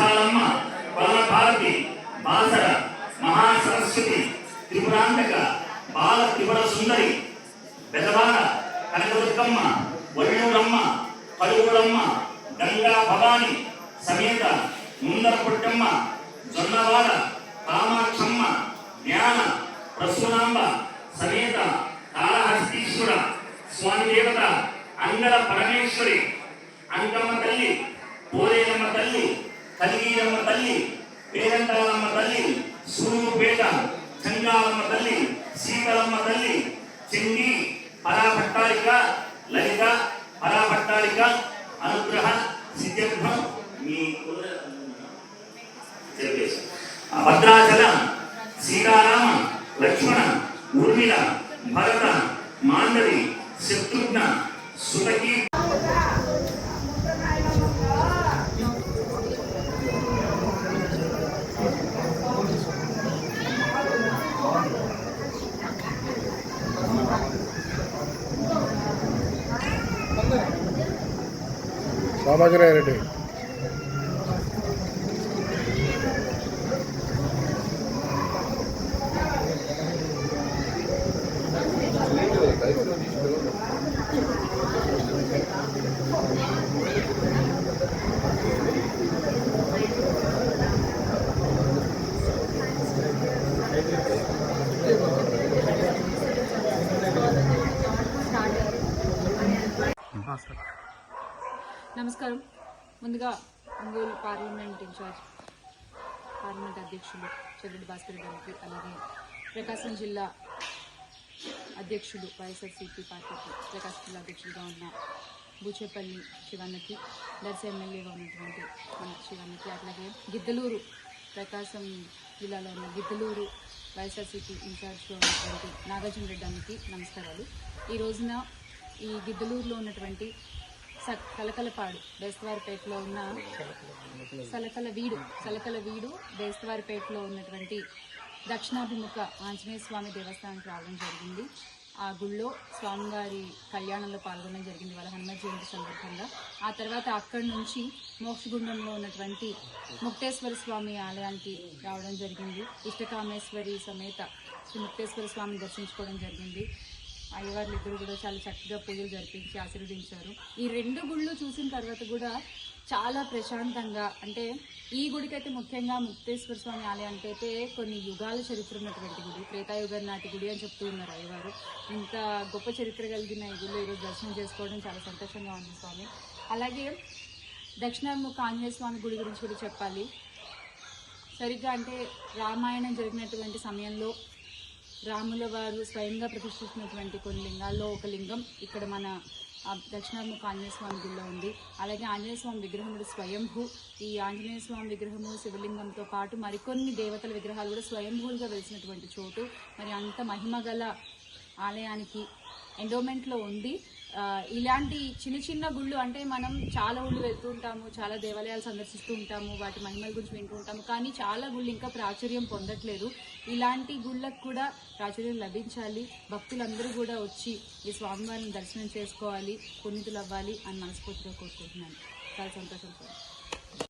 పాఠశాలమ్మ వల్లభారతి బాసర మహాసరస్వతి త్రిపురాంతక బాల త్రిపుర సుందరి బెదవాడ కనకదుర్గమ్మ వల్లూరమ్మ పలువురమ్మ గంగా భవాని సమేత ముందరపుట్టమ్మ జొన్నవాడ కామాక్షమ్మ జ్ఞాన ప్రసూనాంబ సమేత కాళహస్తీశ్వర స్వామి దేవత అంగళ పరమేశ్వరి అంగమ్మ తల్లి పోలేనమ్మ తల్లి కలిగీరమ్మ తల్లి పేరంటాలమ్మ తల్లి సూరుపేట చంగాలమ్మ తల్లి సీతలమ్మ తల్లి చెంగి పరాభట్టాలిక లలిత పరాభట్టాలిక అనుగ్రహ సిద్ధ్యర్థం మీ కుల- భద్రాచల సీతారామ లక్ష్మణ ఊర్మిళ భరత మాండవి శత్రుఘ్న సుతకీ రామాంజనేయ రెడ్డి నమస్కారం. ముందుగా ఒంగోలు పార్లమెంట్ ఇన్ఛార్జ్ పార్లమెంట్ అధ్యక్షులు చెవిరెడ్డి భాస్కర్ గారికి అలాగే ప్రకాశం జిల్లా అధ్యక్షుడు వైఎస్ఆర్సీపీ పార్టీకి ప్రకాశం జిల్లా అధ్యక్షుడిగా ఉన్న బూచేపల్లి శివన్నకి దర్శ ఎమ్మెల్యేగా ఉన్నటువంటి మన శివన్నకి అట్లాగే గిద్దలూరు ప్రకాశం జిల్లాలో ఉన్న గిద్దలూరు వైఎస్ఆర్సీపీ ఇన్ఛార్జ్లో ఉన్నటువంటి నాగార్జున రెడ్డి అన్నకి నమస్కారాలు. ఈ రోజున ఈ గిద్దలూరులో ఉన్నటువంటి కలకలపాడు బేస్తవారిపేటలో ఉన్న సలకల వీడు సలకల వీడు బేస్తవారిపేటలో ఉన్నటువంటి దక్షిణాభిముఖ ఆంజనేయ స్వామి దేవస్థానానికి రావడం జరిగింది. ఆ గుళ్ళో స్వామివారి కళ్యాణంలో పాల్గొనడం జరిగింది వాళ్ళ హనుమ జయంతి సందర్భంగా. ఆ తర్వాత అక్కడి నుంచి మోక్షగుండంలో ఉన్నటువంటి ముక్తేశ్వర స్వామి ఆలయానికి రావడం జరిగింది. ఇష్టకామేశ్వరి సమేత శ్రీ ముక్తేశ్వర స్వామిని దర్శించుకోవడం జరిగింది. అయ్యవార్లు ఇద్దరు కూడా చాలా చక్కగా పూజలు జరిపించి ఆశీర్వదించారు. ఈ రెండు గుళ్ళు చూసిన తర్వాత కూడా చాలా ప్రశాంతంగా అంటే ఈ గుడికైతే ముఖ్యంగా ముక్తేశ్వర స్వామి ఆలయానికి అయితే కొన్ని యుగాల చరిత్ర ఉన్నటువంటి గుడి త్రేతాయుగం నాటి గుడి అని చెప్తూ ఉన్నారు అయ్యవారు. ఇంత గొప్ప చరిత్ర కలిగిన ఈ గుడిలో ఈరోజు దర్శనం చేసుకోవడం చాలా సంతోషంగా ఉంది స్వామి. అలాగే దక్షిణాముఖ ఆంజనేయ స్వామి గుడి గురించి కూడా చెప్పాలి. సరిగ్గా అంటే రామాయణం జరిగినటువంటి సమయంలో రాముల వారు స్వయంగా ప్రతిష్ఠించినటువంటి కొన్ని లింగాల్లో ఒక లింగం ఇక్కడ మన దక్షిణాముఖ ఆంజనేయ స్వామి గుడిలో ఉంది. అలాగే ఆంజనేయ స్వామి విగ్రహముడు స్వయంభూ. ఈ ఆంజనేయ స్వామి విగ్రహము శివలింగంతో పాటు మరికొన్ని దేవతల విగ్రహాలు కూడా స్వయంభూలుగా వెలిసినటువంటి చోటు. మరి అంత మహిమ గల ఆలయానికి ఎండోమెంట్లో ఉంది. ఇలాంటి చిన్న చిన్న గుళ్ళు అంటే మనం చాలా ఊళ్ళు వెళ్తూ ఉంటాము చాలా దేవాలయాలు సందర్శిస్తూ ఉంటాము వాటి మహిమల గురించి వింటూ ఉంటాము. కానీ చాలా గుళ్ళు ఇంకా ప్రాచుర్యం పొందట్లేదు. ఇలాంటి గుళ్ళకు కూడా ప్రాచుర్యం లభించాలి. భక్తులందరూ కూడా వచ్చి ఈ స్వామివారిని దర్శనం చేసుకోవాలి పుణ్యతులు అవ్వాలి అని మనస్ఫూర్తిగా కోరుకుంటున్నాను. చాలా సంతోషం సార్.